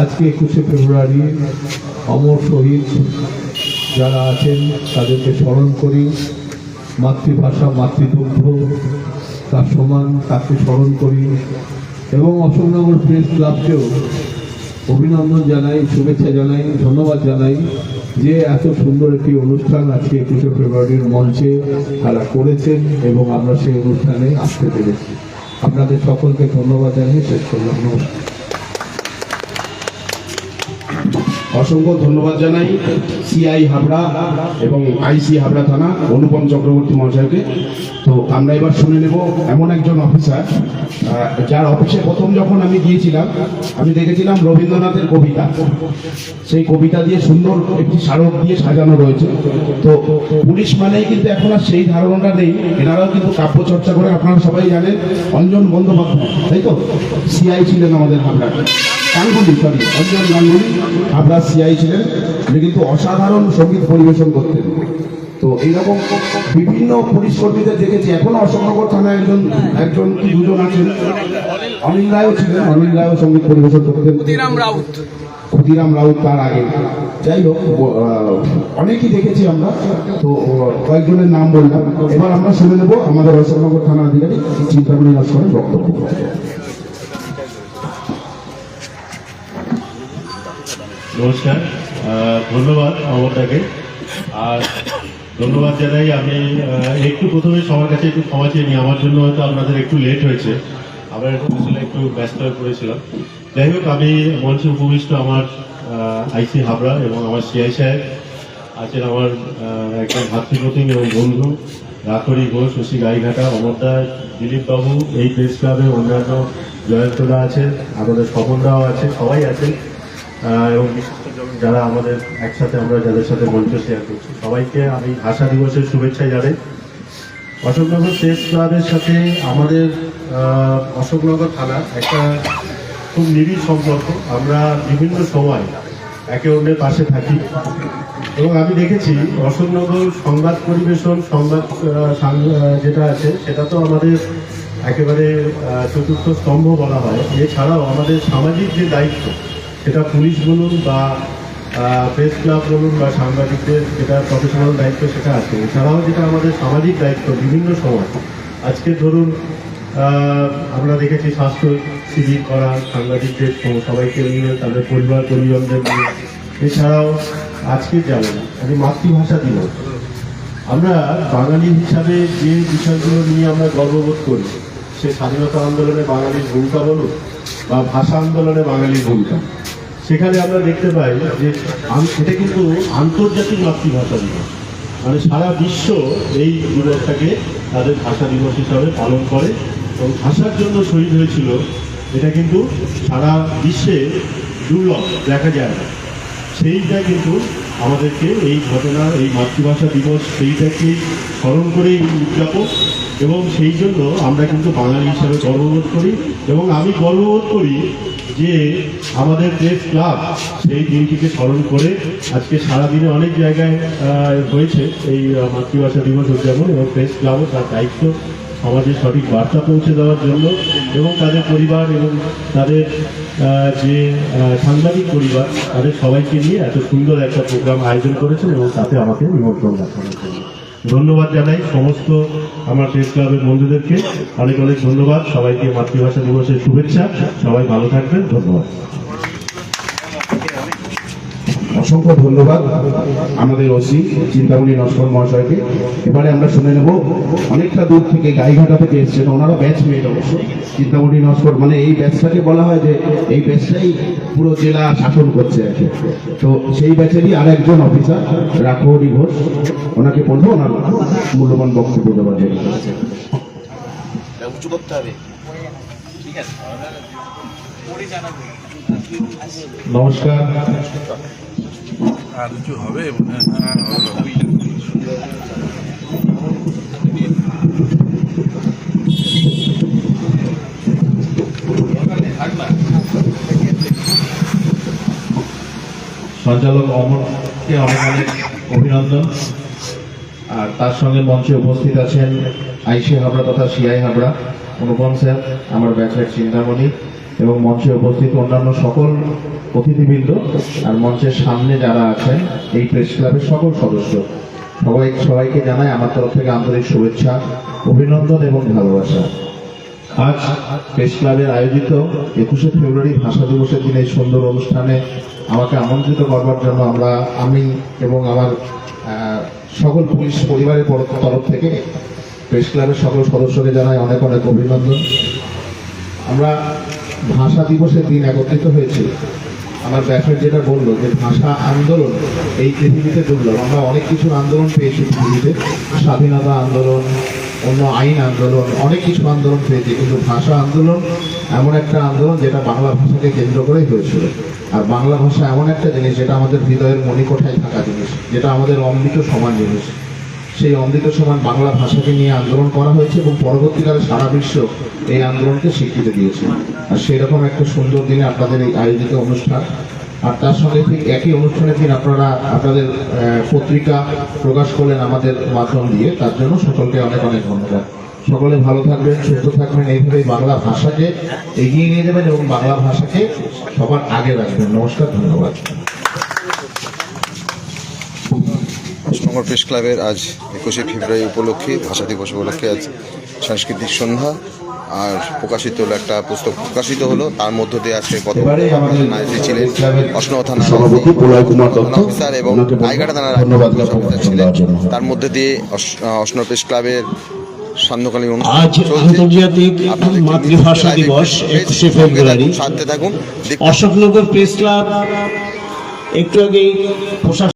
আজকে একুশে ফেব্রুয়ারি অমর শহীদ যারা আছেন, তাদেরকে স্মরণ করি। মাতৃভাষা, মাতৃদুগ্ধ, তার সমান তাকে স্মরণ করি। এবং অশোকনগর প্রেস ক্লাবকেও অভিনন্দন জানাই, শুভেচ্ছা জানাই, ধন্যবাদ জানাই যে এত সুন্দর একটি অনুষ্ঠান আজকে একুশে ফেব্রুয়ারির মঞ্চে তারা করেছেন এবং আমরা সেই অনুষ্ঠানে আসতে পেরেছি। আপনাদের সকলকে ধন্যবাদ জানিয়ে শেষ করলাম। নমস্কার। অসংখ্য ধন্যবাদ জানাই সিআই হাবড়া এবং আইসি হাবড়া থানা, অনুপম চক্রবর্তী মহাশয়কে। তো আমরা এবার শুনে নেব এমন একজন অফিসার যার অফিসে প্রথম যখন আমি গিয়েছিলাম, আমি দেখেছিলাম রবীন্দ্রনাথের কবিতা। সেই কবিতা দিয়ে সুন্দর একটি স্মারক দিয়ে সাজানো রয়েছে। তো পুলিশ মানেই কিন্তু এখন আর সেই ধারণাটা নেই। এনারাও কিন্তু কাব্য চর্চা করে, আপনারা সবাই জানেন, অঞ্জন বন্দ্যোপাধ্যায়, তাই তো? সিআই ছিলেন আমাদের হাবড়া গাঙ্গুলি সরি অঞ্জন গাঙ্গুলি হাবড়া সিআই ছিলেন। উনি কিন্তু অসাধারণ সংগীত পরিবেশন করতেন। তো এইরকম বিভিন্ন পুলিশ কর্মীদের দেখেছি এখনও অশোকনগর থানায় একজন একজন দুজন আছেন? অনিল রায়ও ছিলেন অনিল রায়ও সংগীত পরিবেশন করতেন। ক্ষুদিরাম রাউত। ক্ষুদিরাম রাউত তার আগে। যাই হোক অনেকই দেখেছি আমরা। তো কয়েকজনের নাম বললাম। এবার আমরা শুনে নেব আমাদের অশোকনগর থানা আধিকারিক চিন্তামণি নস্করের বক্তব্য। নমস্কার। ধন্যবাদ অমরটাকে আর ধন্যবাদ জানাই আমি একটু প্রথমে সবার কাছে একটু ক্ষমা চেয়ে নিই। আমার জন্য হয়তো আপনাদের একটু লেট হয়েছে। আমরা আসলে একটু ব্যস্ত হয়ে পড়েছিলাম। যাই হোক, আমি মঞ্চে উপবিষ্ট আমার আইসি হাবড়া এবং আমার সিআই সাহেব আছেন আমার একজন ভাতৃপ্রতিম এবং বন্ধু রাখরি ঘোষ, শশী গাইঘাটা অমরদা দিলীপ বাবু এই প্রেস ক্লাবে অন্যান্য জয়ন্তদা আছেন আমাদের স্বপনদাও আছে, সবাই আছেন। এবং যারা আমাদের একসাথে, আমরা যাদের সাথে মঞ্চ শেয়ার করছি, সবাইকে আমি ভাষা দিবসের শুভেচ্ছা জানাই। অশোকনগর প্রেস ক্লাবের সাথে আমাদের অশোকনগর থানা একটা খুব নিবিড় সম্পর্ক। আমরা বিভিন্ন সময় একে অন্যের পাশে থাকি। এবং আমি দেখেছি অশোকনগর সংবাদ পরিবেশন, সংবাদ যেটা আছে, সেটা তো আমাদের একেবারে চতুর্থ স্তম্ভ বলা হয়। এছাড়াও আমাদের সামাজিক যে দায়িত্ব সেটা পুলিশ বলুন বা প্রেস ক্লাব বলুন বা সাংবাদিকদের যেটা প্রফেশনাল দায়িত্ব সেটা আছে। এছাড়াও যেটা আমাদের সামাজিক দায়িত্ব বিভিন্ন সময়, আজকে ধরুন আমরা দেখেছি স্বাস্থ্য শিবির করা, সাংবাদিকদের সবাইকে নিয়ে, তাদের পরিবার, পরিজনদের নিয়ে। এছাড়াও আজকের যেমন আমি মাতৃভাষা দিবস। আমরা বাঙালি হিসাবে যে বিষয়গুলো নিয়ে আমরা গর্ববোধ করি, সে স্বাধীনতা আন্দোলনে বাঙালির ভূমিকা বলুন বা ভাষা আন্দোলনে বাঙালির ভূমিকা। সেখানে আমরা দেখতে পাই যে এটা কিন্তু আন্তর্জাতিক মাতৃভাষা দিবস। মানে সারা বিশ্ব এই দিবসটাকে তাদের ভাষা দিবস হিসাবে পালন করে এবং ভাষার জন্য শহীদ হয়েছিল। এটা কিন্তু সারা বিশ্বে দুর্লভ, দেখা যায় না। সেইটা কিন্তু আমাদেরকে এই ঘটনা, এই মাতৃভাষা দিবস, সেইটাকে স্মরণ করে এই উদযাপন এবং সেই জন্য আমরা কিন্তু বাঙালি হিসাবে গর্ববোধ করি এবং আমি গর্ববোধ করি যে আমাদের প্রেস ক্লাব সেই দিনটিকে স্মরণ করে আজকে সারাদিনে অনেক জায়গায় হয়েছে এই মাতৃভাষা দিবস উদযাপন এবং প্রেস ক্লাবও তার দায়িত্ব সমাজে সঠিক বার্তা পৌঁছে দেওয়ার জন্য এবং তাদের পরিবার এবং তাদের যে সাংবাদিক পরিবার, তাদের সবাইকে নিয়ে এত সুন্দর একটা প্রোগ্রাম আয়োজন করেছেন এবং তাতে আমাকে নিমন্ত্রণ রাখানোর জন্য ধন্যবাদ জানাই সমস্ত আমার প্রেস ক্লাবের বন্ধুদেরকে। অনেক অনেক ধন্যবাদ। সবাইকে মাতৃভাষা দিবসের শুভেচ্ছা। সবাই ভালো থাকবেন। ধন্যবাদ। অসংখ্য ধন্যবাদ আমাদের ওসি, চিন্তামণি নস্কর মহাশয়কে। এবারে আমরা শুনে নেব, অনেকটা দূর থেকে গাইঘাটা থেকে এসছেন ওনারা ব্যাচ মেট অবশ্য। চিন্তামণি নস্কর মানে এই ব্যাচটাকে বলা হয় যে এই ব্যাচটাই পুরো জেলা শাসন করছে আর কি। তো সেই ব্যাচেরই আর একজন অফিসার রাখহরি ঘোষ, ওনাকে বলব, ওনার মূল্যবান বক্তব্য দেওয়ার জন্য। নমস্কার। আর কিছু হবে হ্যাঁ সঞ্চালক অমরকে অনেক অনেক অভিনন্দন। আর তার সঙ্গে মঞ্চে উপস্থিত আছেন আইসি হাবড়া তথা সিআই হাবড়া। অনুপম স্যার, আমার ব্যাচের চিন্তামণি এবং মঞ্চে উপস্থিত অন্যান্য সকল অতিথিবৃন্দ আর মঞ্চের সামনে যারা আছেন, এই প্রেস ক্লাবের সকল সদস্য, সবাই সবাইকে জানাই আমার তরফ থেকে আন্তরিক শুভেচ্ছা, অভিনন্দন এবং ভালোবাসা। আজ প্রেস ক্লাবের আয়োজিত একুশে ফেব্রুয়ারি ভাষা দিবসের দিনে এই সুন্দর অনুষ্ঠানে আমাকে আমন্ত্রিত করবার জন্য আমরা আমি এবং আমার সকল পুলিশ পরিবারের পর- তরফ থেকে প্রেস ক্লাবের সকল সদস্যকে জানাই অনেক অনেক অভিনন্দন। আমরা ভাষা দিবসের দিন একত্রিত হয়েছে। আমার ব্যাপার যেটা বলল যে, ভাষা আন্দোলন, এই পৃথিবীতে দুর্লভ। আমরা অনেক কিছুর আন্দোলন পেয়েছি পৃথিবীতে। স্বাধীনতা আন্দোলন, অন্য আইন আন্দোলন, অনেক কিছু আন্দোলন পেয়েছি। কিন্তু ভাষা আন্দোলন এমন একটা আন্দোলন যেটা বাংলা ভাষাকে কেন্দ্র করেই হয়েছিল। আর বাংলা ভাষা এমন একটা জিনিস যেটা আমাদের হৃদয়ের মণিকোঠায় থাকা জিনিস, যেটা আমাদের অমৃত সমান জিনিস। সেই অমৃত সমান বাংলা ভাষাকে নিয়ে আন্দোলন করা হয়েছে এবং পরবর্তীকালে সারা বিশ্ব এই আন্দোলনকে স্বীকৃতি দিয়েছে। আর সেরকম একটা সুন্দর দিনে আপনাদের এই আয়োজিত অনুষ্ঠান। আর তার সঙ্গে ঠিক একই অনুষ্ঠানের দিন আপনারা আপনাদের পত্রিকা প্রকাশ করলেন আমাদের মাধ্যম দিয়ে। তার জন্য সকলকে অনেক অনেক ধন্যবাদ। সকলে ভালো থাকবেন, সুস্থ থাকবেন, এইভাবেই বাংলা ভাষাকে এগিয়ে নিয়ে যাবেন এবং বাংলা ভাষাকে সবার আগে রাখবেন। নমস্কার, ধন্যবাদ। কৃষ্ণনগর প্রেস ক্লাবের আজ একুশে ফেব্রুয়ারি উপলক্ষে ভাষা দিবস উপলক্ষে আজ সাংস্কৃতিক সন্ধ্যা। আর প্রকাশিত হলো একটা পুস্তক প্রকাশিত হলো। তার মধ্য দিয়ে আজকে কত ছিলেন অষ্ণব থানা সভাপতি প্রলয় কুমার দত্ত থানা অফিসার এবং আইগাটা থানার ধন্যবাদ ছিলেন তার মধ্যে দিয়ে অস- প্রেস ক্লাবের সান্ধ্যকালীন আজ অনুষ্ঠান আন্তর্জাতিক মাতৃভাষা দিবস একুশে ফেব্রুয়ারি। থাকুন, সাথে থাকুন। অশোকনগর প্রেস ক্লাব একটু আগেই প্রশাসন